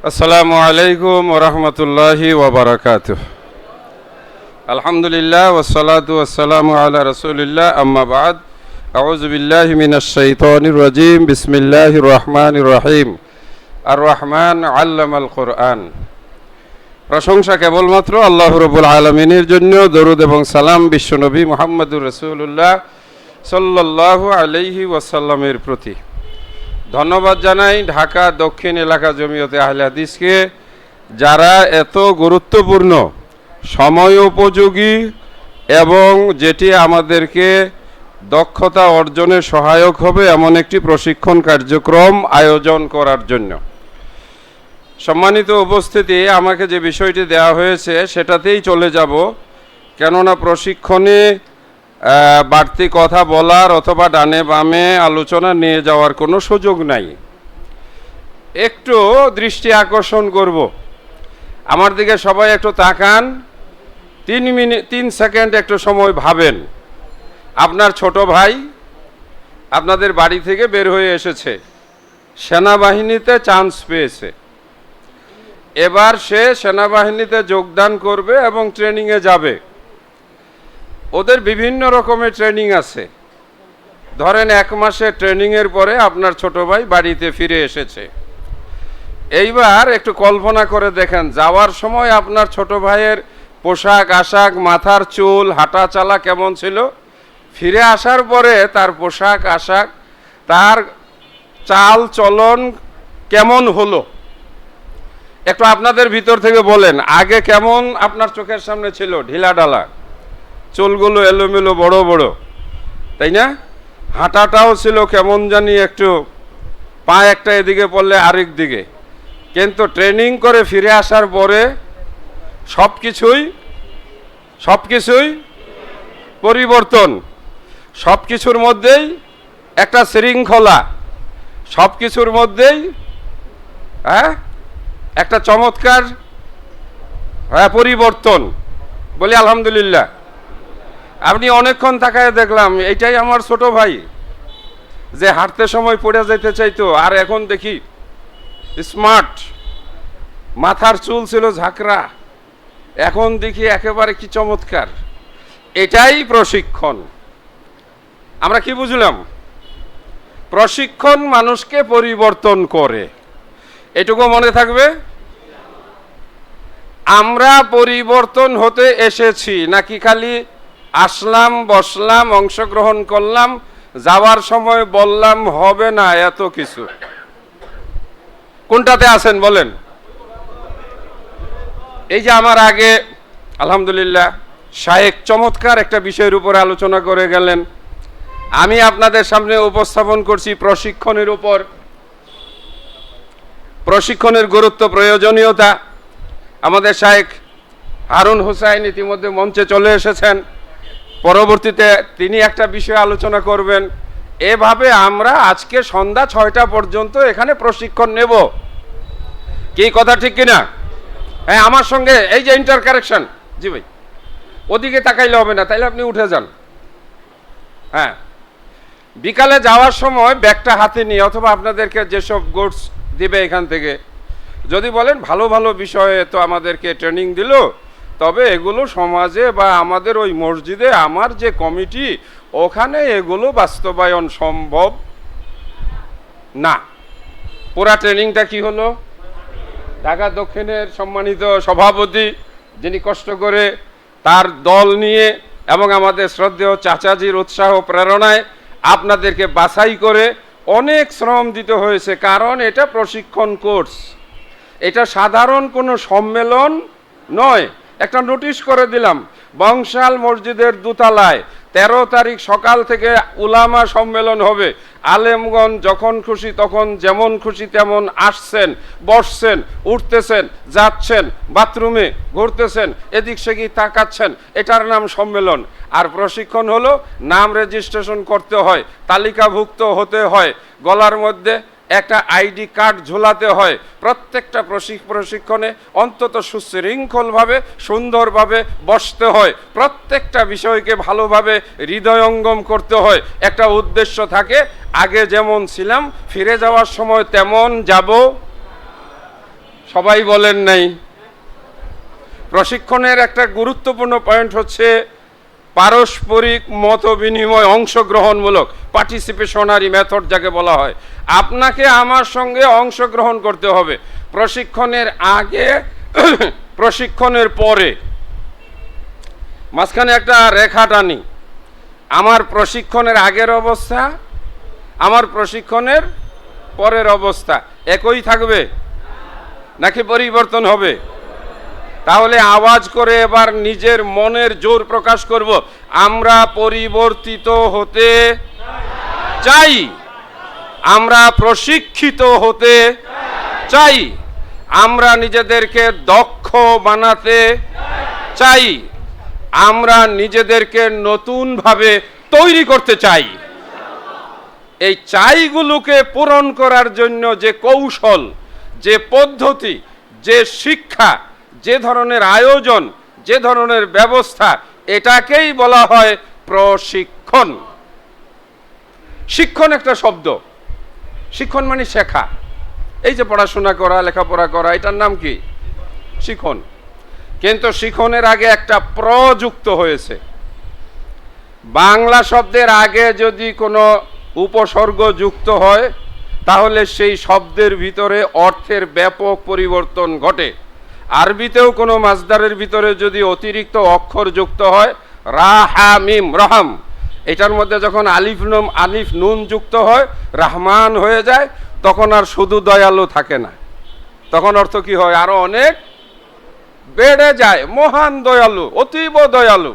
আসসালামু আলাইকুম ওরহমতুল্লাহি ওবরাকাত আলহামদুলিল্লাহ ওসলাতু ওসালামু আলা রসুলিল্লাহ, আম্মা বাদ। আউযু বিল্লাহি মিনাশ শাইতানির রাজিম। বিসমিল্লাহির রহমানির রহিম। আর রহমান আল্লামাল কোরআন। প্রশংসা কেবলমাত্র আল্লাহ রবুল আলমিনের জন্য দরুদ এবং সালাম বিশ্বনবী মোহাম্মদুর রসুল্লাহ সাল্লাল্লাহু আলাইহি ওয়াসাল্লামের প্রতি। ধন্যবাদ জানাই ঢাকা দক্ষিণ এলাকা জমিয়তে আহলে হাদিসকে, যারা এত গুরুত্বপূর্ণ, সময় উপযোগী এবং যেটি আমাদেরকে দক্ষতা অর্জনে সহায়ক হবে এমন একটি প্রশিক্ষণ কার্যক্রম আয়োজন করার জন্য। সম্মানিত উপস্থিতি, আমাকে যে বিষয়টি দেওয়া হয়েছে সেটাতেই চলে যাব, কেননা প্রশিক্ষণে বাড়তি কথা বলার অথবা ডানে বামে আলোচনা নিয়ে যাওয়ার কোনো সুযোগ নাই। একটু দৃষ্টি আকর্ষণ করব। আমার দিকে সবাই একটু তাকান। তিন মিনিট তিন সেকেন্ড একটু সময় ভাবেন। আপনার ছোট ভাই আপনাদের বাড়ি থেকে বের হয়ে এসেছে। সেনাবাহিনীতে চান্স পেয়েছে। এবার সে সেনাবাহিনীতে যোগদান করবে এবং ট্রেনিংয়ে যাবে। ওদের বিভিন্ন রকমের ট্রেনিং আছে। ধরেন এক মাসের ট্রেনিংয়ের পরে আপনার ছোট ভাই বাড়িতে ফিরে এসেছে। এইবার একটু কল্পনা করে দেখেন, যাওয়ার সময় আপনার ছোট ভাইয়ের পোশাক, আশাক, মাথার চুল, হাঁটা চালা কেমন ছিল? ফিরে আসার পরে তার পোশাক, আশাক, তার চাল চলন কেমন হলো? একটু আপনাদের ভিতর থেকে বলেন, আগে কেমন আপনার চোখের সামনে ছিল ঢিলা ডালা চুলগুলো এলোমেলো বড় বড়। তাই না? হাঁটাটাও ছিল কেমন জানি একটু পা একটা এদিকে পড়লে আরেক দিকে। কিন্তু ট্রেনিং করে ফিরে আসার পরে সব কিছুই সব কিছুই পরিবর্তন। সব কিছুর মধ্যেই একটা শৃঙ্খলা। সব কিছুর মধ্যেই হ্যাঁ? একটা চমৎকার হ্যাঁ পরিবর্তন। বলি আলহামদুলিল্লাহ। আপনি অনেকক্ষণ তাকায় দেখলাম এটাই আমার ছোট ভাই, যে হাঁটতে সময় পড়ে যেতে চাইতো, আর এখন দেখি স্মার্ট মাথার চুল ছিল ঝাঁকড়া, এখন দেখি একেবারে কি চমৎকার। এটাই প্রশিক্ষণ। আমরা কি বুঝলাম? প্রশিক্ষণ মানুষকে পরিবর্তন করে। এটুকু মনে থাকবে? আমরা পরিবর্তন হতে এসেছি, নাকি খালি আসলাম, বসলাম, অংশগ্রহণ করলাম, যাওয়ার সময় বললাম, হবে না এত কিছু। কোনটাতে আছেন বলেন? এই যে আমার আগে, আলহামদুলিল্লাহ, শায়েক চমৎকার একটা বিষয়ের উপরে আলোচনা করে গেলেন। আমি আপনাদের সামনে উপস্থাপন করছি প্রশিক্ষণের উপর। প্রশিক্ষণের গুরুত্ব প্রয়োজনীয়তা। আমাদের শায়েক হারুন হুসাইন ইতিমধ্যে মঞ্চে চলে এসেছেন। পরবর্তীতে তিনি একটা বিষয় আলোচনা করবেন, এভাবে আমরা আজকে সন্ধ্যা ছয়টা পর্যন্ত এখানে প্রশিক্ষণ নেব। কি কথা ঠিক কিনা? হ্যাঁ আমার সঙ্গে এই যে ইন্টার কারেকশন জি ভাই, ওদিকে তাকাইলে হবে না, তাইলে আপনি উঠে যান। হ্যাঁ বিকালে যাওয়ার সময় ব্যাগটা হাতে নিয়ে, অথবা আপনাদেরকে যেসব গোডস দিবে এখান থেকে, যদি বলেন ভালো ভালো বিষয়ে তো আমাদেরকে ট্রেনিং দিল তবে এগুলো সমাজে বা আমাদের ওই মসজিদে আমার যে কমিটি, ওখানে এগুলো বাস্তবায়ন সম্ভব না। পুরা ট্রেনিংটা কি হলো? ঢাকা দক্ষিণের সম্মানিত সভাপতি যিনি কষ্ট করে তার দল নিয়ে এবং আমাদের শ্রদ্ধেয় চাচাজির উৎসাহ প্রেরণায় আপনাদেরকে বাছাই করে অনেক শ্রম দিতে হয়েছে, কারণ এটা প্রশিক্ষণ কোর্স। এটা সাধারণ কোনো সম্মেলন নয়। একটা নোটিশ করে দিলাম, বংশাল মসজিদের দোতলায় তেরো তারিখ সকাল থেকে উলামা সম্মেলন হবে। আলেমগঞ্জ যখন খুশি তখন যেমন খুশি তেমন আসছেন, বসছেন, উঠতেছেন, যাচ্ছেন, বাথরুমে ঘুরতেছেন, এদিক সেদিক তাকাচ্ছেন, এটার নাম সম্মেলন। আর প্রশিক্ষণ হলো, নাম রেজিস্ট্রেশন করতে হয়, তালিকাভুক্ত হতে হয়, গলার মধ্যে একটা আইডি কার্ড ঝোলাতে হয়। প্রত্যেকটা প্রশিক- প্রশিক্ষণে অন্তত সুশৃঙ্খলভাবে, সুন্দরভাবে বসতে হয়। প্রত্যেকটা বিষয়কে ভালোভাবে হৃদয়ঙ্গম করতে হয়। একটা উদ্দেশ্য থাকে, আগে যেমন ছিলাম, ফিরে যাওয়ার সময় তেমন যাব। সবাই বলেন নাই। প্রশিক্ষণের একটা গুরুত্বপূর্ণ পয়েন্ট হচ্ছে পারস্পরিক মত বিনিময় অংশগ্রহণমূলক পার্টিসিপেশনারি মেথড যাকে বলা হয়। আপনাকে আমার সঙ্গে অংশগ্রহণ করতে হবে। প্রশিক্ষণের আগে, প্রশিক্ষণের পরে। মাঝখানে একটা রেখা টানি। আমার প্রশিক্ষণের আগের অবস্থা, আমার প্রশিক্ষণের পরের অবস্থা। একই থাকবে? নাকি পরিবর্তন হবে? তাহলে আওয়াজ করে এবার নিজের মনের জোর প্রকাশ করব। আমরা পরিবর্তিত হতে চাই। আমরা প্রশিক্ষিত হতে চাই। আমরা নিজেদেরকে দক্ষ বানাতে চাই। আমরা নিজেদেরকে নতুনভাবে তৈরি করতে চাই। এই চাইগুলোকে পূরণ করার জন্য যে কৌশল, যে পদ্ধতি, যে শিক্ষা যে ধরনের আয়োজন, যে ধরনের ব্যবস্থা, এটাকেই বলা হয় প্রশিক্ষণ। শিক্ষণ একটা শব্দ। শিক্ষণ মানে শেখা। এই যে পড়াশোনা করা, লেখাপড়া করা, এটার নাম কি? শিখন। কিন্তু শিখনের আগে একটা প্রযুক্ত হয়েছে। বাংলা শব্দের আগে যদি কোনো উপসর্গ যুক্ত হয়, তাহলে সেই শব্দের ভিতরে অর্থের ব্যাপক পরিবর্তন ঘটে। আরবিতেও কোনো মাজদারের ভিতরে যদি অতিরিক্ত অক্ষর যুক্ত হয় রাহা মিম, রহাম, এটার মধ্যে যখন আলিফ নুম, আলিফ নুন যুক্ত হয়, রাহমান হয়ে যায়, তখন আর শুধু দয়ালু থাকে না। তখন অর্থ কি হয়? আরও অনেক বেড়ে যায়। মহান দয়ালু, অতীব দয়ালু।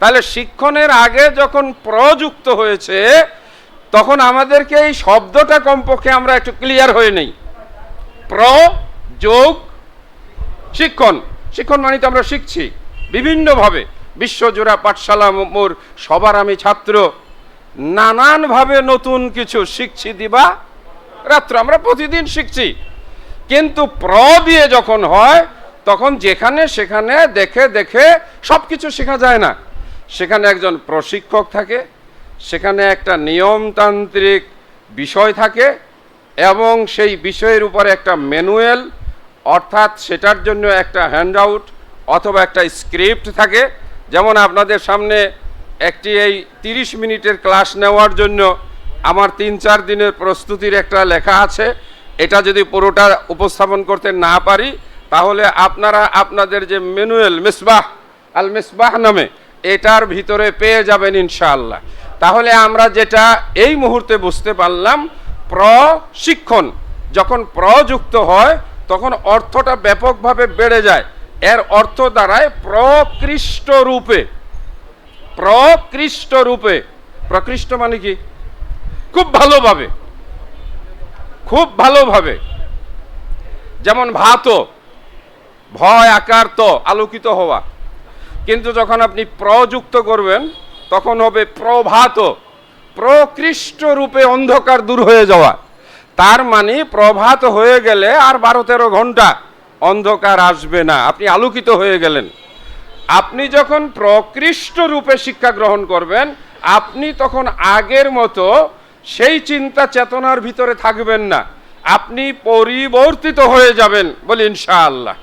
তাহলে শিক্ষণের আগে যখন প্রযুক্ত হয়েছে, তখন আমাদেরকে এই শব্দটা কমপক্ষে আমরা একটু ক্লিয়ার হয়ে নেই। প্র, যোগ শিক্ষণ শিক্ষণ মানে তো আমরা শিখছি। বিভিন্নভাবে বিশ্বজোড়া পাঠশালা মোর সবার আমি ছাত্র। নানানভাবে নতুন কিছু শিখছি দিবা রাত্র। আমরা প্রতিদিন শিখছি। কিন্তু প্র দিয়ে যখন হয়, তখন যেখানে সেখানে দেখে দেখে সব কিছু শেখা যায় না। সেখানে একজন প্রশিক্ষক থাকে, সেখানে একটা নিয়মতান্ত্রিক বিষয় থাকে এবং সেই বিষয়ের উপরে একটা ম্যানুয়াল অর্থাৎ সেটার জন্য একটা হ্যান্ডআউট অথবা একটা স্ক্রিপ্ট থাকে। যেমন আপনাদের সামনে একটি এই তিরিশ মিনিটের ক্লাস নেওয়ার জন্য আমার তিন চার দিনের প্রস্তুতির একটা লেখা আছে। এটা যদি পুরোটা উপস্থাপন করতে না পারি, তাহলে আপনারা আপনাদের যে ম্যানুয়াল মিসবাহ আল মিসবাহ নামে, এটার ভিতরে পেয়ে যাবেন ইনশাআল্লাহ। তাহলে আমরা যেটা এই মুহূর্তে বুঝতে পারলাম, প্রশিক্ষণ। যখন প্রযুক্ত হয় তখন অর্থটা ব্যাপকভাবে বেড়ে যায়। এর অর্থ দ্বারায় প্রকৃষ্ট রূপে। প্রকৃষ্ট রূপে। প্রকৃষ্ট মানে কি? খুব ভালোভাবে। খুব ভালোভাবে। যেমন ভাত ভয়, আকার তো, আলোকিত হওয়া। কিন্তু যখন আপনি প্রযুক্ত করবেন, তখন হবে প্রভাত প্রকৃষ্ট রূপে অন্ধকার দূর হয়ে যাওয়া। তার মানে প্রভাত হয়ে গেলে আর বারো তেরো ঘণ্টা অন্ধকার আসবে না। আপনি আলোকিত হয়ে গেলেন। আপনি যখন প্রকৃষ্ট রূপে শিক্ষা গ্রহণ করবেন, আপনি তখন আগের মতো সেই চিন্তা চেতনার ভিতরে থাকবেন না। আপনি পরিবর্তিত হয়ে যাবেন বলি ইনশাআল্লাহ।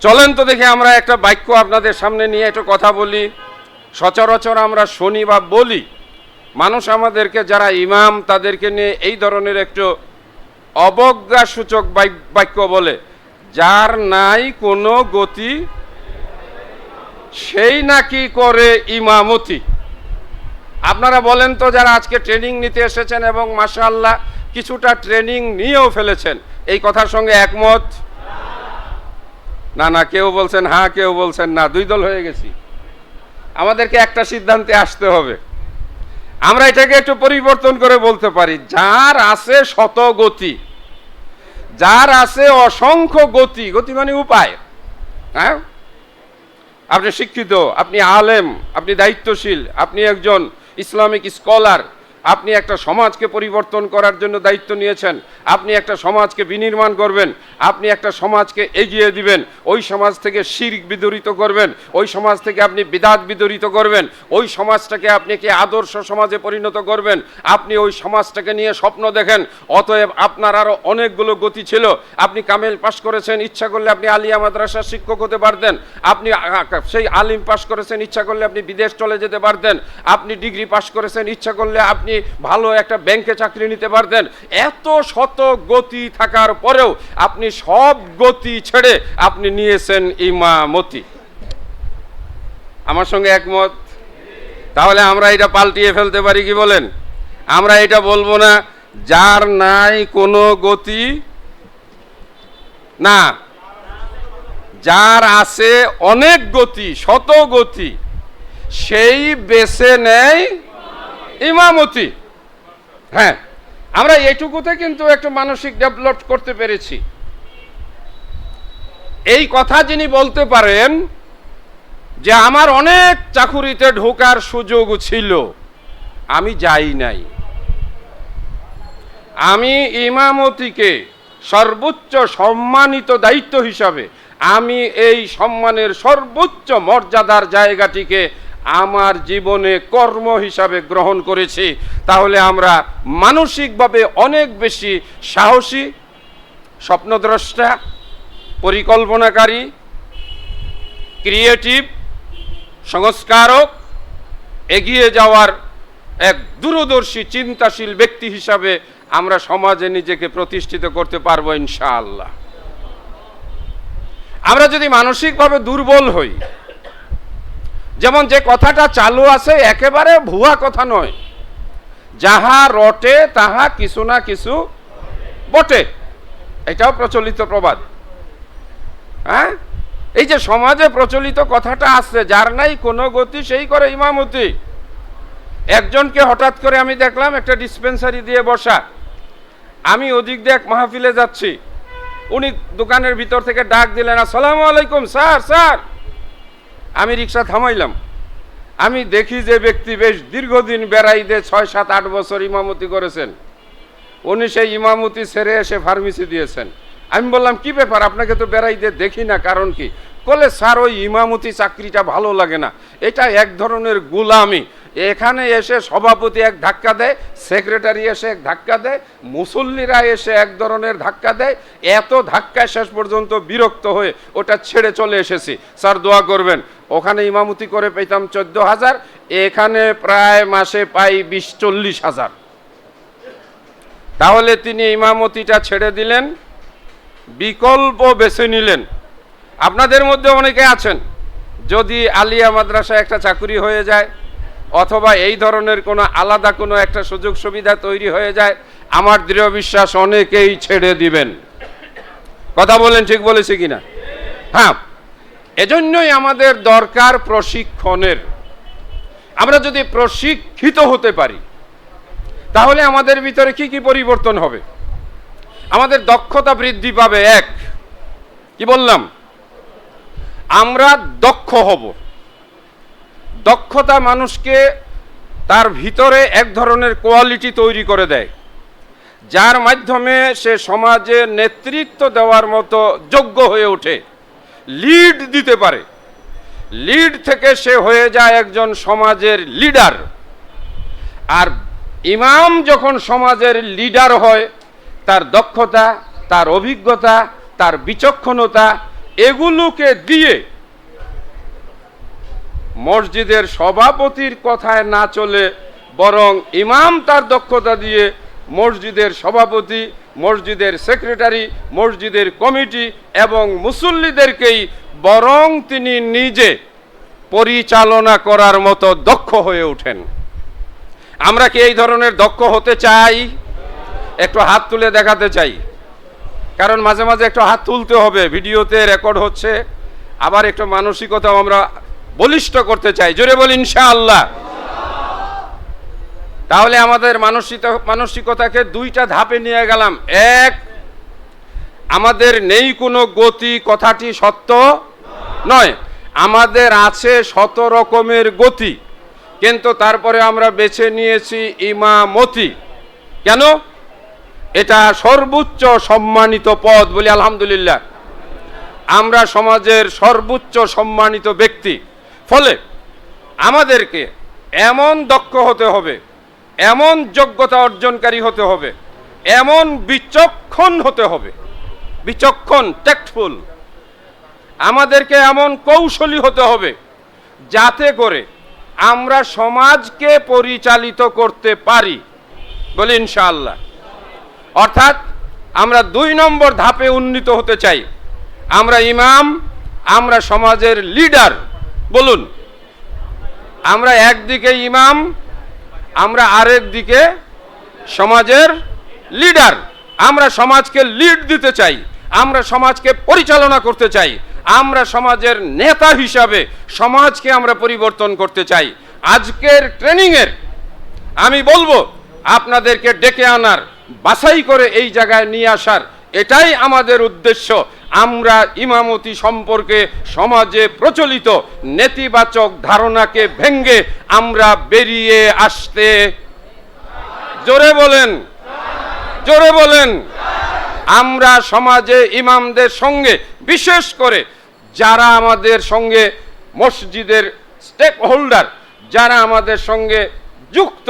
চলেন তো দেখে আমরা একটা বাক্য আপনাদের সামনে নিয়ে একটু কথা বলি। সচরাচর আমরা শুনি বা বলি। মানুষ আমাদেরকে, যারা ইমাম, তাদেরকে নিয়ে এই ধরনের একটু অবজ্ঞা সূচক বাক্য বলে, যার নাই কোনো গতি, সেই নাকি করে ইমামতি। আপনারা বলেন তো যারা আজকে ট্রেনিং নিতে এসেছেন এবং মাশাআল্লাহ কিছুটা ট্রেনিং নিয়েও ফেলেছেন, এই কথার সঙ্গে একমত? না না, কেউ বলছেন হ্যাঁ কেউ বলছেন না, দুই দল হয়ে গেছি। আমাদেরকে একটা সিদ্ধান্তে আসতে হবে। আমরা এটাকে একটু পরিবর্তন করে বলতে পারি, যার আছে শত গতি যার আছে অসংখ্য গতি গতি মানে উপায় হ্যাঁ? আপনি শিক্ষিত, আপনি আলেম, আপনি দায়িত্বশীল, আপনি একজন ইসলামিক স্কলার আপনি একটা সমাজকে পরিবর্তন করার জন্য দায়িত্ব নিয়েছেন, আপনি একটা সমাজকে বিনির্মাণ করবেন, আপনি একটা সমাজকে এগিয়ে দিবেন, ওই সমাজ থেকে শির্ক বিদরিত করবেন, ওই সমাজ থেকে আপনি বিদাত বিদরিত করবেন, ওই সমাজটাকে আপনি কি আদর্শ সমাজে পরিণত করবেন, আপনি ওই সমাজটাকে নিয়ে স্বপ্ন দেখেন, অতএব আপনার আরও অনেকগুলো গতি ছিল, আপনি কামেল পাশ করেছেন, ইচ্ছা করলে আপনি আলিয়া মাদ্রাসার শিক্ষক হতে পারতেন, আপনি সেই আলিম পাশ করেছেন, ইচ্ছা করলে আপনি বিদেশ চলে যেতে পারতেন, আপনি ডিগ্রি পাশ করেছেন, ইচ্ছা করলে আপনি ভালো একটা ব্যাংকে চাকরি নিতে পারতেন। এত শত গতি থাকার পরেও আপনি সব গতি ছেড়ে আপনি নিয়েছেন ইমামতি। আমার সঙ্গে একমত? তাহলে আমরা এটা পাল্টিয়ে ফেলতে পারি কি বলেন? আমরা এটা বলব না, যার নাই কোনো গতি না। যার আছে অনেক গতি, শত গতি, সেই বেছে নেয় ইমামতি। হ্যাঁ আমরা এইটুকুতে কিন্তু একটু মানসিক ডেভেলপ করতে পেরেছি। এই কথা যিনি বলতে পারেন যে আমার অনেক চাকুরিতে ঢোকার সুযোগ ছিল, আমি যাই নাই। আমি ইমামতিকে সর্বোচ্চ সম্মানিত দায়িত্ব হিসাবে আমি এই সম্মানের সর্বোচ্চ মর্যাদার জায়গাটিকে আমার জীবনে কর্ম হিসাবে গ্রহণ করেছি, তাহলে আমরা মানসিকভাবে অনেক বেশি সাহসী, স্বপ্নদ্রষ্টা, পরিকল্পনাকারী, ক্রিয়েটিভ, সংস্কারক, এগিয়ে যাওয়ার এক দূরদর্শী, চিন্তাশীল ব্যক্তি হিসাবে আমরা সমাজে নিজেকে প্রতিষ্ঠিত করতে পারব ইনশাআল্লাহ। আমরা যদি মানসিকভাবে দুর্বল হই যেমন যে কথাটা চালু আছে, একেবারে ভুয়া কথা নয়। যাহা রটে, তাহা কিছু না কিছু বটে। এটাও প্রচলিত প্রবাদ। হ্যাঁ? এই যে সমাজে প্রচলিত কথাটা আসছে, যার নাই কোনো গতি, সেই করে ইমামতি। একজনকে হঠাৎ করে আমি দেখলাম, একটা ডিসপেন্সারি দিয়ে বসা। আমি ওদিক দিয়ে এক মাহফিলে যাচ্ছি। উনি দোকানের ভিতর থেকে ডাক দিলেন, আসসালামু আলাইকুম, স্যার স্যার। আমি রিক্সা থামাইলাম। আমি দেখি যে ব্যক্তি বেশ দীর্ঘদিন বেড়াইতে ছয়, সাত, আট বছর ইমামতি করেছেন। উনি সেই ইমামতি ছেড়ে এসে ফার্মেসি দিয়েছেন। আমি বললাম, কি ব্যাপার? আপনাকে তো বেড়াইতে দেখি না, কারণ কি? বলে স্যার, ওই ইমামতি চাকরিটা ভালো লাগে না। এটা এক ধরনের গুলামি। এখানে এসে সভাপতি এক ধাক্কা দেয়, সেক্রেটারি এসে এক ধাক্কা দেয়, মুসল্লিরা এসে এক ধরনের ধাক্কা দেয়। এত ধাক্কায় শেষ পর্যন্ত বিরক্ত হয়ে ওটা ছেড়ে চলে এসেছি। স্যার, দোয়া করবেন। ওখানে ইমামতি করে পেতাম চোদ্দ হাজার, এখানে প্রায় মাসে পাই বিশ চল্লিশ হাজার। তাহলে তিনি ইমামতিটা ছেড়ে দিলেন, বিকল্প বেছে নিলেন। আপনাদের মধ্যে অনেকে আছেন, যদি আলিয়া মাদ্রাসায় একটা চাকুরি হয়ে যায়, অথবা এই ধরনের কোনো আলাদা কোনো একটা সুযোগ সুবিধা তৈরি হয়ে যায়, আমার দৃঢ় বিশ্বাস অনেকেই ছেড়ে দিবেন। কথা বলেন ঠিক বলেছি কিনা? হ্যাঁ। এজন্যই আমাদের দরকার প্রশিক্ষণের। আমরা যদি প্রশিক্ষিত হতে পারি, তাহলে আমাদের ভিতরে কি কি পরিবর্তন হবে? আমাদের দক্ষতা বৃদ্ধি পাবে এক, কি বললাম? আমরা দক্ষ হব। দক্ষতা মানুষকে তার ভিতরে এক ধরনের কোয়ালিটি তৈরি করে দেয়, যার মাধ্যমে সে সমাজে নেতৃত্ব দেওয়ার মতো যোগ্য হয়ে ওঠে। লিড দিতে পারে। লিড থেকে সে হয়ে যায় একজন সমাজের লিডার আর ইমাম যখন সমাজের লিডার হয়, তার দক্ষতা, তার অভিজ্ঞতা, তার বিচক্ষণতা, এগুলোকে দিয়ে মসজিদের সভাপতির কথায় না চলে বরং ইমাম তার দক্ষতা দিয়ে মসজিদের সভাপতি, মসজিদের সেক্রেটারি, মসজিদের কমিটি এবং মুসল্লিদেরকেই বরং তিনি নিজে পরিচালনা করার মতো দক্ষ হয়ে ওঠেন। আমরা কি এই ধরনের দক্ষ হতে চাই? একটু হাত তুলে দেখাতে চাই। কারণ মাঝে মাঝে একটু হাত তুলতে হবে, ভিডিওতে রেকর্ড হচ্ছে। আবার একটু মানসিকতাও আমরা বলিষ্ঠ করতে চাই। জোরে বলি ইনশাআল্লাহ। তাহলে আমাদের মানসিক মানসিকতাকে দুইটা ধাপে নিয়ে গেলাম। এক, আমাদের নেই কোনো গতি, কথাটি সত্য নয়। আমাদের আছে শত রকমের গতি, কিন্তু তারপরে আমরা বেছে নিয়েছি ইমামতি। কেন? এটা সর্বোচ্চ সম্মানিত পদ বলি আলহামদুলিল্লাহ। আমরা সমাজের সর্বোচ্চ সম্মানিত ব্যক্তি। ফলে আমাদেরকে এমন দক্ষ হতে হবে এমন যোগ্যতা অর্জনকারী হতে হবে, এমন বিচক্ষণ হতে হবে, বিচক্ষণ টেক্টফুল আমাদেরকে এমন কৌশলী হতে হবে যাতে করে আমরা সমাজকে পরিচালিত করতে পারি বলি ইনশাআল্লাহ। অর্থাৎ আমরা দুই নম্বর ধাপে উন্নীত হতে চাই। আমরা ইমাম, আমরা সমাজের লিডার, বলুন। আমরা একদিকে ইমাম আমরা আরেক দিকে সমাজের লিডার আমরা সমাজকে লিড দিতে চাই, আমরা সমাজকে পরিচালনা করতে চাই, আমরা সমাজের নেতা হিসাবে সমাজকে আমরা পরিবর্তন করতে চাই। আজকের ট্রেনিংয়ের আমি বলব, আপনাদেরকে ডেকে আনার, বাছাই করে এই জায়গায় নিয়ে আসার, এটাই আমাদের উদ্দেশ্য। আমরা ইমামতি সম্পর্কে সমাজে প্রচলিত নেতিবাচক ধারণাকে ভেঙ্গে আমরা বেরিয়ে আসতে জোরে বলেন জোরে বলেন। আমরা সমাজে ইমামদের সঙ্গে, বিশেষ করে যারা আমাদের সঙ্গে মসজিদের স্টেক হোল্ডার যারা আমাদের সঙ্গে যুক্ত,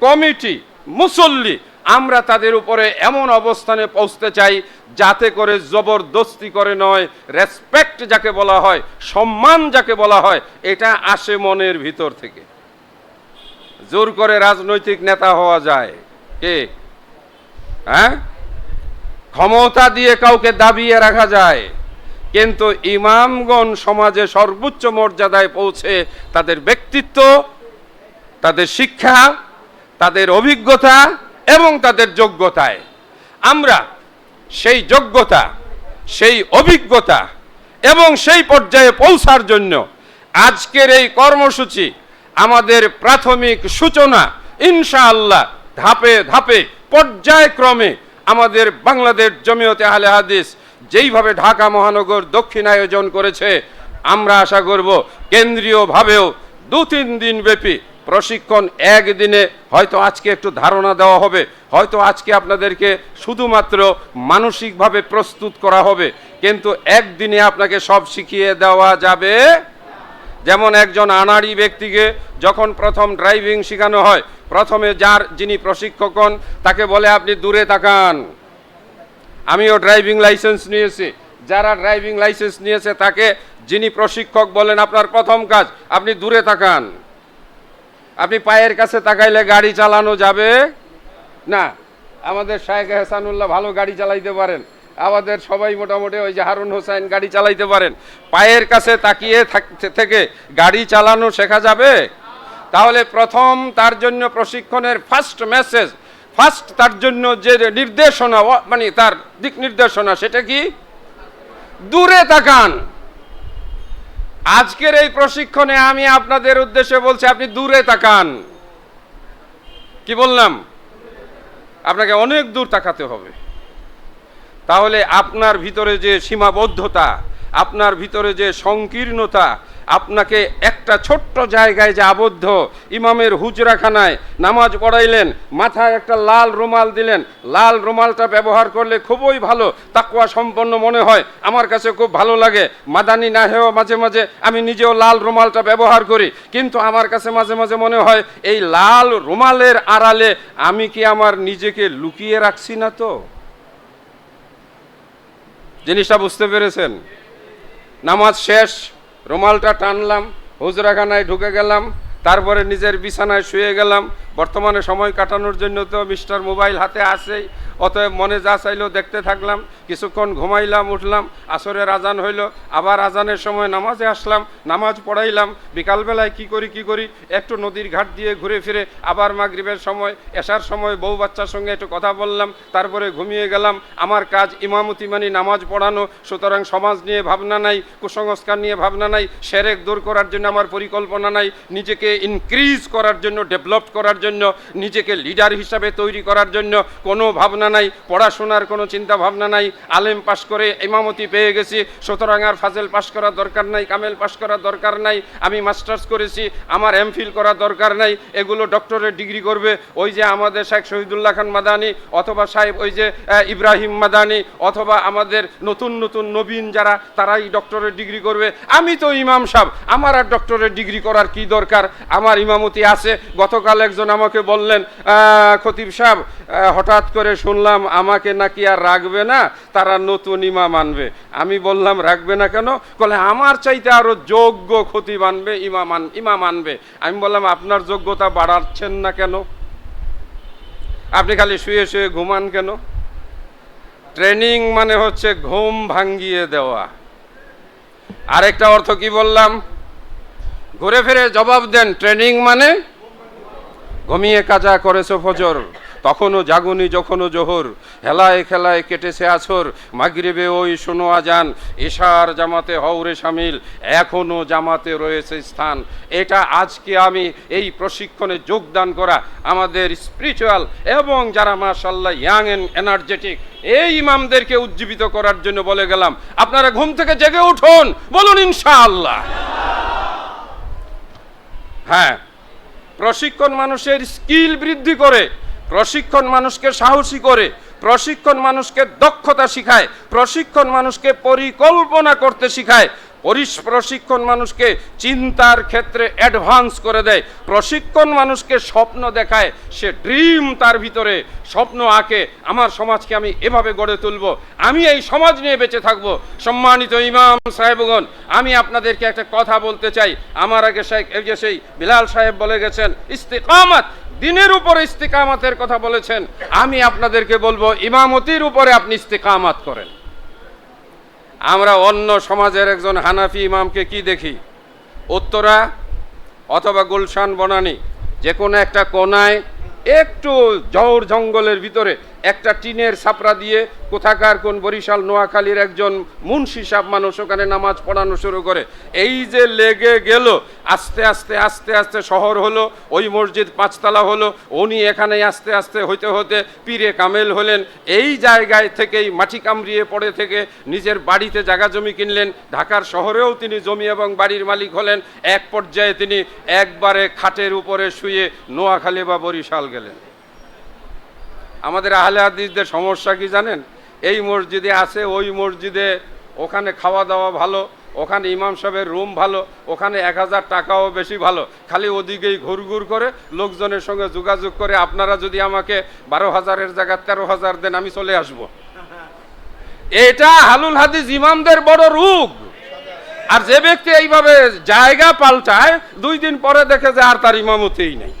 কমিটি, মুসল্লি আমরা তাদের উপরে এমন অবস্থানে পৌঁছতে চাই যাতে করে জবরদস্তি করে নয় রেসপেক্ট যাকে বলা হয়, সম্মান যাকে বলা হয়, এটা আসে মনের ভিতর থেকে। জোর করে রাজনৈতিক নেতা হওয়া যায়। কে? হ্যাঁ? ক্ষমতা দিয়ে কাউকে দাবিয়ে রাখা যায়। কিন্তু ইমামগণ সমাজে সর্বোচ্চ মর্যাদায় পৌঁছে তাদের ব্যক্তিত্ব, তাদের শিক্ষা, তাদের অভিজ্ঞতা এবং তাদের যোগ্যতায়। আমরা সেই যোগ্যতা, সেই অভিজ্ঞতা এবং সেই পর্যায়ে পৌঁছার জন্য আজকের এই কর্মসূচি আমাদের প্রাথমিক সূচনা ইনশাআল্লাহ ধাপে ধাপে পর্যায়ক্রমে আমাদের বাংলাদেশ জমিয়তে আহলে হাদিস যেইভাবে ঢাকা মহানগর দক্ষিণ আয়োজন করেছে, আমরা আশা করব কেন্দ্রীয়ভাবেও দু তিন দিন ব্যাপী প্রশিক্ষণ একদিনে হয়তো আজকে একটু ধারণা দেওয়া হবে, হয়তো আজকে আপনাদেরকে শুধুমাত্র মানসিকভাবে প্রস্তুত করা হবে, কিন্তু একদিনে আপনাকে সব শিখিয়ে দেওয়া যাবে। যেমন একজন আনাড়ি ব্যক্তিকে যখন প্রথম ড্রাইভিং শেখানো হয়, প্রথমে যার যিনি প্রশিক্ষক তাকে বলে, আপনি দূরে তাকান। আমিও ড্রাইভিং লাইসেন্স নিয়েছি। যারা ড্রাইভিং লাইসেন্স নিয়েছে তাকে যিনি প্রশিক্ষক বলেন, আপনার প্রথম কাজ, আপনি দূরে তাকান। আপনি পায়ের কাছে তাকাইলে গাড়ি চালানো যাবে? না, আমাদের শায়েখ হাসানুল্লাহ ভালো গাড়ি চালাইতে পারেন। আমাদের সবাই মোটামুটি ওই যে হারুন হোসেন গাড়ি চালাইতে পারেন। পায়ের কাছে তাকিয়ে থেকে গাড়ি চালানো শেখা যাবে? তাহলে প্রথম তার জন্য প্রশিক্ষণের ফার্স্ট মেসেজ ফার্স্ট তার জন্য যে নির্দেশনা মানে তার দিক নির্দেশনা সেটা কি? দূরে তাকান। আজকের এই প্রশিক্ষণে আমি আপনাদের উদ্দেশ্যে বলছি, আপনি দূরে তাকান। কি বললাম? আপনাকে অনেক দূর তাকাতে হবে। তাহলে আপনার ভিতরে যে সীমাবদ্ধতা, আপনার ভিতরে যে সংকীর্ণতা আপনাকে একটা ছোট্ট জায়গায় যে আবদ্ধ ইমামের হুজরাখানায় নামাজ পড়াইলেন, মাথায় একটা লাল রুমাল দিলেন, লাল রুমালটা ব্যবহার করলে খুবই ভালো তাকুয়া সম্পন্ন মনে হয়, আমার কাছে খুব ভালো লাগে। মাদানি না হেও মাঝে মাঝে আমি নিজেও লাল রুমালটা ব্যবহার করি, কিন্তু আমার কাছে মাঝে মাঝে মনে হয়, এই লাল রুমালের আড়ালে আমি কি আমার নিজেকে লুকিয়ে রাখছি না তো? জিনিসটা বুঝতে পেরেছেন? নামাজ শেষ রুমালটা টানলাম হুজরাখানায় ঢুকে গেলাম তারপরে নিজের বিছানায় শুয়ে গেলাম বর্তমানে সময় কাটানোর জন্য তো মিস্টার মোবাইল হাতে আসেই অতএব মনে যা চাইলো দেখতে থাকলাম, কিছুক্ষণ ঘুমাইলাম, উঠলাম, আসরের আজান হইল, আবার আজানের সময় নামাজে আসলাম, নামাজ পড়াইলাম, বিকালবেলায় কি করি কি করি, একটু নদীর ঘাট দিয়ে ঘুরে ফিরে আবার মাগরিবের সময় এসার সময় বউ বাচ্চার সঙ্গে একটু কথা বললাম, তারপরে ঘুমিয়ে গেলাম, আমার কাজ ইমামতি মানে নামাজ পড়ানো, সুতরাং সমাজ নিয়ে ভাবনা নাই, কুসংস্কার নিয়ে ভাবনা নাই, সেরেক দূর করার জন্য আমার পরিকল্পনা নাই, নিজেকে ইনক্রিজ করার জন্য ডেভেলপ করার জন্য জন্য, নিজেকে লিডার হিসাবে তৈরি করার জন্য কোনো ভাবনা নাই, পড়াশোনার কোনো চিন্তা ভাবনা নাই, আলেম পাশ করে ইমামতি পেয়ে গেছি, সুতরাং আর ফাজেল পাশ করার দরকার নাই, কামেল পাশ করার দরকার নাই, আমি মাস্টার্স করেছি, আমার এমফিল করার দরকার নাই, এগুলো ডক্টরের ডিগ্রি করবে, ওই যে আমাদের শেখ শহীদুল্লাহ খান মাদানি, অথবা সাহেব ওই যে ইব্রাহিম মাদানি, অথবা আমাদের নতুন নতুন নবীন যারা, তারাই ডক্টরের ডিগ্রি করবে। আমি তো ইমাম সাহেব, আমার আর ডক্টরের ডিগ্রি করার কি দরকার? আমার ইমামতি আছে, গতকাল একজন আমাকে বললেন খতিব সাহেব হঠাৎ করে শুনলাম আমাকে নাকি আর রাখবে না, তারা নতুন ইমাম আনবে। আমি বললাম, রাখবে না কেন? বলে আমার চাইতে আরও যোগ্য খতিব আনবে, ইমাম আন, ইমাম আনবে। আমি বললাম, আপনার যোগ্যতা বাড়াচ্ছেন না কেন? আপনি খালি শুয়ে শুয়ে ঘুমান কেন? ট্রেনিং মানে হচ্ছে ঘুম ভাঙ্গিয়ে দেওয়া। আরেকটা অর্থ কি বললাম? ঘুরে ফিরে জবাব দেন, ট্রেনিং মানে ঘুমিয়ে কাজা করেছ ফজর। তখনও জাগুনি, যখনও জোহর। হেলায় খেলায় কেটেছে আছর মাগরিবে ওই শোনো আজান। এশার জামাতে হওরে সামিল। এখনও জামাতে রয়েছে স্থান। এটা আজকে আমি এই প্রশিক্ষণে যোগদান করা আমাদের স্পিরিচুয়াল এবং যারা মাশাল্লাহ ইয়াং অ্যান্ড এনার্জেটিক এই ইমামদেরকে উজ্জীবিত করার জন্য বলে গেলাম, আপনারা ঘুম থেকে জেগে উঠুন। বলুন ইনশাআল্লাহ। হ্যাঁ। প্রশিক্ষণ মানুষের স্কিল বৃদ্ধি করে, প্রশিক্ষণ মানুষকে সাহসী করে, প্রশিক্ষণ মানুষকে দক্ষতা শিখায়, প্রশিক্ষণ মানুষকে পরিকল্পনা করতে শিখায় প্রশিক্ষণ মানুষকে চিন্তার ক্ষেত্রে অ্যাডভান্স করে দেয়। প্রশিক্ষণ মানুষকে স্বপ্ন দেখায়। সে ড্রিম তার ভিতরে স্বপ্ন আঁকে। আমার সমাজকে আমি এভাবে গড়ে তুলব। আমি এই সমাজ নিয়ে বেঁচে থাকব। সম্মানিত ইমাম সাহেবগণ, আমি আপনাদেরকে একটা কথা বলতে চাই। আমার আগে যে সেই বিলাল সাহেব বলে গেছেন, ইস্তেকামাত, দিনের উপরে ইস্তেকামাতের কথা বলেছেন। আমি আপনাদেরকে বলব, ইমামতির উপরে আপনি ইস্তেকামাত করেন। আমরা অন্য সমাজের একজন হানাফি ইমামকে কি দেখি? উত্তরা অথবা গুলশান, বনানি যে কোনো একটা কোনায় একটু জঙ্গলের ভিতরে একটা টিনের ছাপড়া দিয়ে কোথাকার কোন বরিশাল, নোয়াখালীর একজন মুন্সি সাহ মানুষ ওখানে নামাজ পড়ানো শুরু করে। এই যে লেগে গেল, আস্তে আস্তে আস্তে আস্তে শহর হলো, ওই মসজিদ পাঁচতলা হলো, উনি এখানে আস্তে আস্তে হইতে হতে পীরে কামেল হলেন। এই জায়গায় থেকেই মাটি কামড়িয়ে পড়ে থেকে নিজের বাড়িতে জায়গা জমি কিনলেন। ঢাকার শহরেও তিনি জমি এবং বাড়ির মালিক হলেন। এক পর্যায়ে তিনি একবারে খাটের উপরে শুয়ে নোয়াখালী বা বরিশাল গেলেন। আমাদের আহলে হাদিসদের সমস্যা কি জানেন? এই মসজিদে আছে, ওই মসজিদে ওখানে খাওয়া দাওয়া ভালো, ওখানে ইমাম সাহেবের রুম ভালো, ওখানে এক হাজার টাকাও বেশি ভালো। খালি ওদিকেই ঘুরঘুর করে লোকজনের সঙ্গে যোগাযোগ করে আপনারা যদি আমাকে বারো হাজারের জায়গায় তেরো হাজার দেন, আমি চলে আসব। এটা হালুল হাদিস ইমামদের বড় রূপ আর যে ব্যক্তি এইভাবে জায়গা পাল্টায়, দুই দিন পরে দেখে যে আর তার ইমামতেই নেই।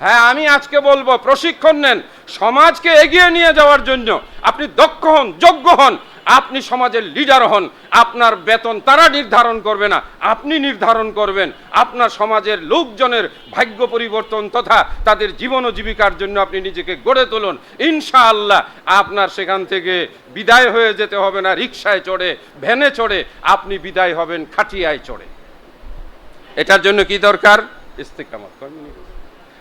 হ্যাঁ আমি আজকে বলব, প্রশিক্ষণ নেন। সমাজকে এগিয়ে নিয়ে যাওয়ার জন্য আপনি দক্ষ হন, যোগ্য হন। আপনি সমাজের লিডার হন। আপনার বেতন তারা নির্ধারণ করবে না। আপনি নির্ধারণ করবেন। আপনার সমাজের লোকজনের ভাগ্য পরিবর্তন তথা তাদের জীবন ও জীবিকার জন্য আপনি নিজেকে গড়ে তুলুন। ইনশাআল্লাহ আপনার সেখান থেকে বিদায় হয়ে যেতে হবে না। রিক্সায় চড়ে, ভ্যানে চড়ে আপনি বিদায় হবেন, খাটিয়ায় চড়ে। এটার জন্য কি দরকার? ইস্তেকামত?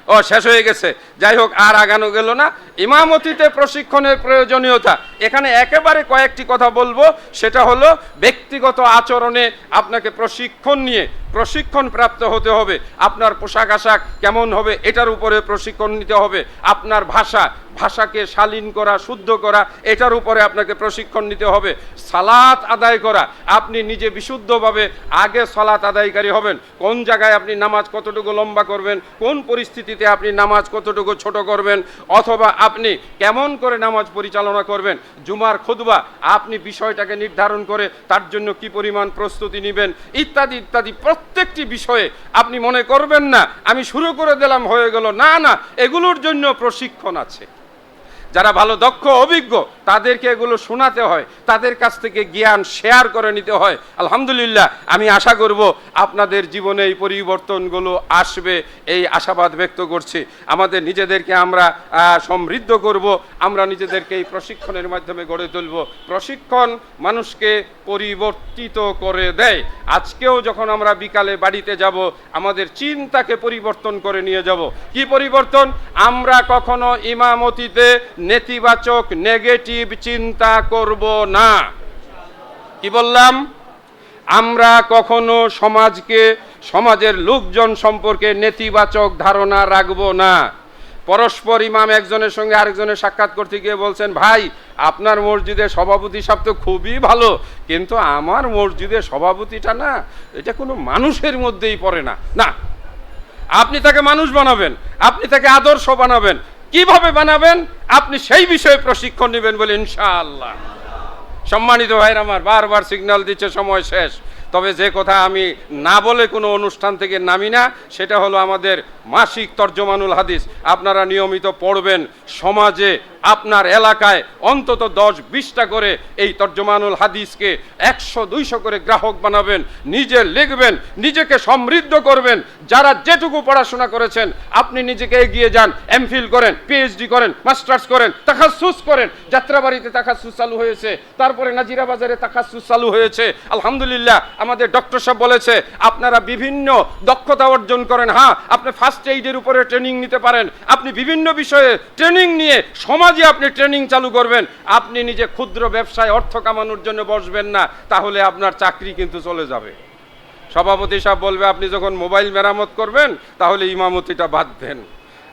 ও, শেষ হয়ে গেছে। যাই হোক, আর আগানো গেল না। ইমামতিতে প্রশিক্ষণের প্রয়োজনীয়তা। এখানে একেবারে কয়েকটি কথা বলব। সেটা হলো, ব্যক্তিগত আচরণে আপনাকে প্রশিক্ষণ নিয়ে প্রশিক্ষণ প্রাপ্ত হতে হবে। আপনার পোশাক আশাক কেমন হবে, এটার উপরে প্রশিক্ষণ নিতে হবে। আপনার ভাষা, ভাষাকে শালীন করা, শুদ্ধ করা, এটার উপরে আপনাকে প্রশিক্ষণ নিতে হবে। সালাত আদায় করা। আপনি নিজে বিশুদ্ধভাবে আগে সালাত আদায়কারী হবেন। কোন জায়গায় আপনি নামাজ কতটুকু লম্বা করবেন, কোন পরিস্থিতিতে আপনি নামাজ কতটুকু ছোট করবেন? অথবা আপনি কেমন করে নামাজ পরিচালনা করবেন? জুমার খুদবা আপনি বিষয়টাকে নির্ধারণ করে তার জন্য কি পরিমাণ প্রস্তুতি নেবেন? ইত্যাদি ইত্যাদি প্রত্যেকটি বিষয়ে আপনি মনে করবেন না, আমি শুরু করে দিলাম, হয়ে গেল। না না, এগুলোর জন্য প্রশিক্ষণ আছে। যারা ভালো, দক্ষ, অভিজ্ঞ, তাদেরকে এগুলো শোনাতে হয়, তাদের কাছ থেকে জ্ঞান শেয়ার করে নিতে হয়। আলহামদুলিল্লাহ, আমি আশা করব আপনাদের জীবনে এই পরিবর্তনগুলো আসবে, এই আশাবাদ ব্যক্ত করছি। আমাদের নিজেদেরকে আমরা সমৃদ্ধ করব, আমরা নিজেদেরকে এই প্রশিক্ষণের মাধ্যমে গড়ে তুলব। প্রশিক্ষণ মানুষকে পরিবর্তিত করে দেয়। আজকেও যখন আমরা বিকালে বাড়িতে যাব, আমাদের চিন্তাকে পরিবর্তন করে নিয়ে যাব। কি পরিবর্তন? আমরা কখনো ইমামতিতে নেতিবাচক নেগেটিভ চিন্তা করব না। কি বললাম? আমরা কখনো সমাজকে, সমাজের লোকজন সম্পর্কে নেতিবাচক ধারণা রাখব না। পরস্পর ইমাম একজনের সঙ্গে আরেকজনের সাক্ষাৎ করতে গিয়ে বলছেন, ভাই, আপনার মসজিদের সভাপতি সব তো খুবই ভালো, কিন্তু আমার মসজিদের সভাপতিটা না, এটা কোনো মানুষের মধ্যেই পড়ে না। না। আপনি তাকে মানুষ বানাবেন, আপনি তাকে আদর্শ বানাবেন কীভাবে বানাবেন? আপনি সেই বিষয়ে প্রশিক্ষণ নেবেন বলে ইনশাআল্লাহ। সম্মানিত ভাইয়ের আমার, বারবার সিগন্যাল দিচ্ছে, সময় শেষ। তবে যে কথা আমি না বলে কোনো অনুষ্ঠান থেকে নামি না, সেটা হলো আমাদের মাসিক তর্জমানুল হাদিস। আপনারা নিয়মিত পড়বেন সমাজে আপনার এলাকায় অন্তত দশ বিশটা করে এই তর্জমানুল হাদিসকে একশো, দুইশো করে গ্রাহক বানাবেন, নিজে লিখবেন, নিজেকে সমৃদ্ধ করবেন। যারা যেটুকু পড়াশোনা করেছেন, আপনি নিজেকে এগিয়ে যান এমফিল করেন পিএইচডি করেন মাস্টার্স করেন তাকাসুস করেন। যাত্রাবাড়িতে তাকাসুস চালু হয়েছে, তারপরে নাজিরা বাজারে তাকাসুস চালু হয়েছে। আলহামদুলিল্লাহ, আমাদের ডক্টর সাহেব বলেছে, আপনারা বিভিন্ন দক্ষতা অর্জন করেন। হ্যাঁ আপনি ফার্স্ট এইডের উপরে ট্রেনিং নিতে পারেন। আপনি বিভিন্ন বিষয়ে ট্রেনিং নিয়ে সমাজে আপনি ট্রেনিং চালু করবেন, আপনি নিজে ক্ষুদ্র ব্যবসায় অর্থ কামানোর জন্য বসবেন না, তাহলে আপনার চাকরি কিন্তু চলে যাবে। সভাপতি সাহেব বলবে, আপনি যখন মোবাইল মেরামত করবেন, তাহলে ইমামতিটা বাদ দেন।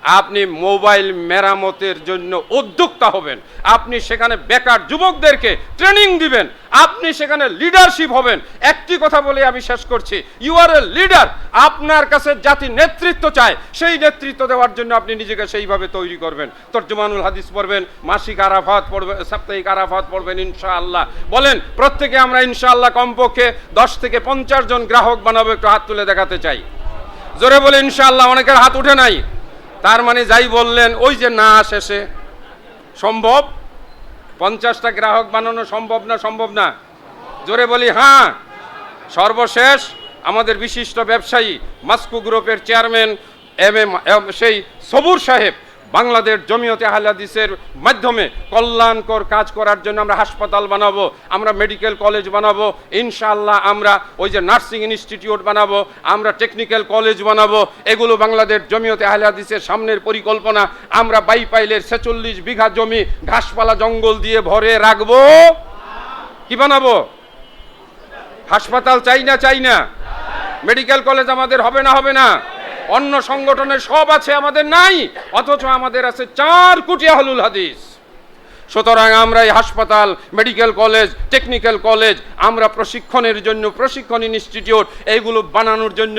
আপনি মোবাইল মেরামতের জন্য উদ্যোক্তা হবেন। আপনি সেখানে বেকার যুবকদেরকে ট্রেনিং দিবেন। আপনি সেখানে লিডারশিপ হবেন। একটি কথা বলে আমি শেষ করছি। ইউ আর এ লিডার আপনার কাছে জাতি নেতৃত্ব চায়। সেই নেতৃত্ব দেওয়ার জন্য আপনি নিজেকে সেইভাবে তৈরি করবেন। তর্জমানুল হাদিস পড়বেন, মাসিক আরাফাত পড়বেন, সাপ্তাহিক আরাফাত পড়বেন ইনশাআল্লাহ। বলেন, প্রত্যেকে আমরা ইনশাআল্লাহ কমপক্ষে দশ থেকে পঞ্চাশ জন গ্রাহক বানাবো, একটু হাত তুলে দেখাতে চাই। জোরে বলে ইনশাআল্লাহ, অনেকের হাত উঠে নাই। তার মানে যাই বললেন, ওই যে না শেষে। সম্ভব? পঞ্চাশটা গ্রাহক বানানো সম্ভব না সম্ভব না? জোরে বলি হ্যাঁ। সর্বশেষ আমাদের বিশিষ্ট ব্যবসায়ী, মাস্কু গ্রুপের চেয়ারম্যান, এম এম সেই সবুর সাহেব। বাংলাদেশ জমিয়তে হালাদিসের মাধ্যমে কল্যাণকর কাজ করার জন্য আমরা হাসপাতাল বানাবো, আমরা মেডিকেল কলেজ বানাবো, ইনশাআল্লাহ আমরা ওই যে নার্সিং ইনস্টিটিউট বানাবো, আমরা টেকনিক্যাল কলেজ বানাবো, এগুলো বাংলাদেশ জমিয়তে হালাদিসের সামনের পরিকল্পনা, আমরা বাইপাইলের ছেচল্লিশ বিঘা জমি ঘাসপালা জঙ্গল দিয়ে ভরে রাখব। কি বানাবো? হাসপাতাল চাই না চাই না। মেডিকেল কলেজ আমাদের হবে না হবে না। অন্য সংগঠনের সব আছে আমাদের নাই অথচ আমাদের আছে চার কোটি আহলুল হাদিস। সুতরাং আমরা এই হাসপাতাল, মেডিকেল কলেজ, টেকনিক্যাল কলেজ, আমরা প্রশিক্ষণের জন্য, প্রশিক্ষণ ইনস্টিটিউট, এইগুলো বানানোর জন্য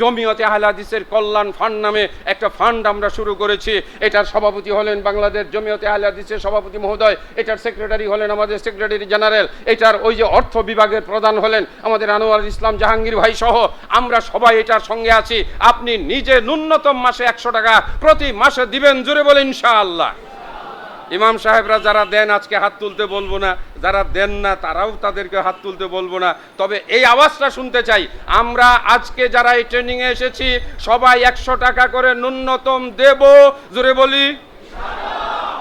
জমিয়তে আহলাদিসের কল্যাণ ফান্ড নামে একটা ফান্ড আমরা শুরু করেছি। এটার সভাপতি হলেন বাংলাদেশ জমিয়তে আহলাদিসের সভাপতি মহোদয়, এটার সেক্রেটারি হলেন আমাদের সেক্রেটারি জেনারেল, এটার ওই যে অর্থ বিভাগের প্রধান হলেন আমাদের আনোয়ার ইসলাম জাহাঙ্গীর ভাই সহ, আমরা সবাই এটার সঙ্গে আছি। আপনি নিজে ন্যূনতম মাসে একশো টাকা প্রতি মাসে দিবেন জুড়ে বলে ইনশাআল্লাহ। ইমাম সাহেবরা যারা দেন, আজকে হাত তুলতে বলব না। যারা দেন না, তারাও তাদেরকে হাত তুলতে বলব না। তবে এই আওয়াজটা শুনতে চাই। আমরা আজকে যারা এই ট্রেনিংয়ে এসেছি, সবাই একশো টাকা করে ন্যূনতম দেব। জোরে বলি।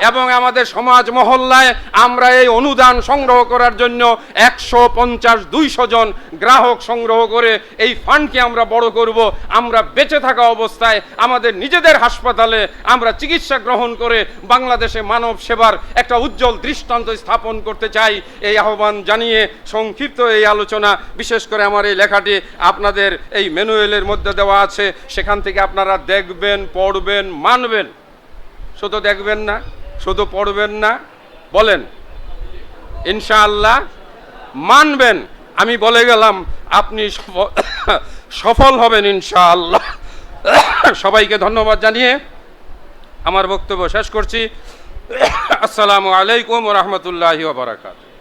এবং আমাদের সমাজ মহল্লায় আমরা এই অনুদান সংগ্রহ করার জন্য একশো পঞ্চাশ, দুইশো জন গ্রাহক সংগ্রহ করে এই ফান্ডকে আমরা বড় করব। আমরা বেঁচে থাকা অবস্থায় আমাদের নিজেদের হাসপাতালে আমরা চিকিৎসা গ্রহণ করে বাংলাদেশে মানব সেবার একটা উজ্জ্বল দৃষ্টান্ত স্থাপন করতে চাই। এই আহ্বান জানিয়ে সংক্ষিপ্ত এই আলোচনা, বিশেষ করে আমার এই লেখাটি আপনাদের এই ম্যানুয়েলের মধ্যে দেওয়া আছে। সেখান থেকে আপনারা দেখবেন, পড়বেন, মানবেন। শুধু দেখবেন না শুধু পড়বেন না, বলেন, ইনশাআল্লাহ মানবেন। আমি বলে গেলাম, আপনি সফ- সফল হবেন ইনশাআল্লাহ। সবাইকে ধন্যবাদ জানিয়ে আমার বক্তব্য শেষ করছি। আসসালামু আলাইকুম রহমতুল্লাহ বারাকাত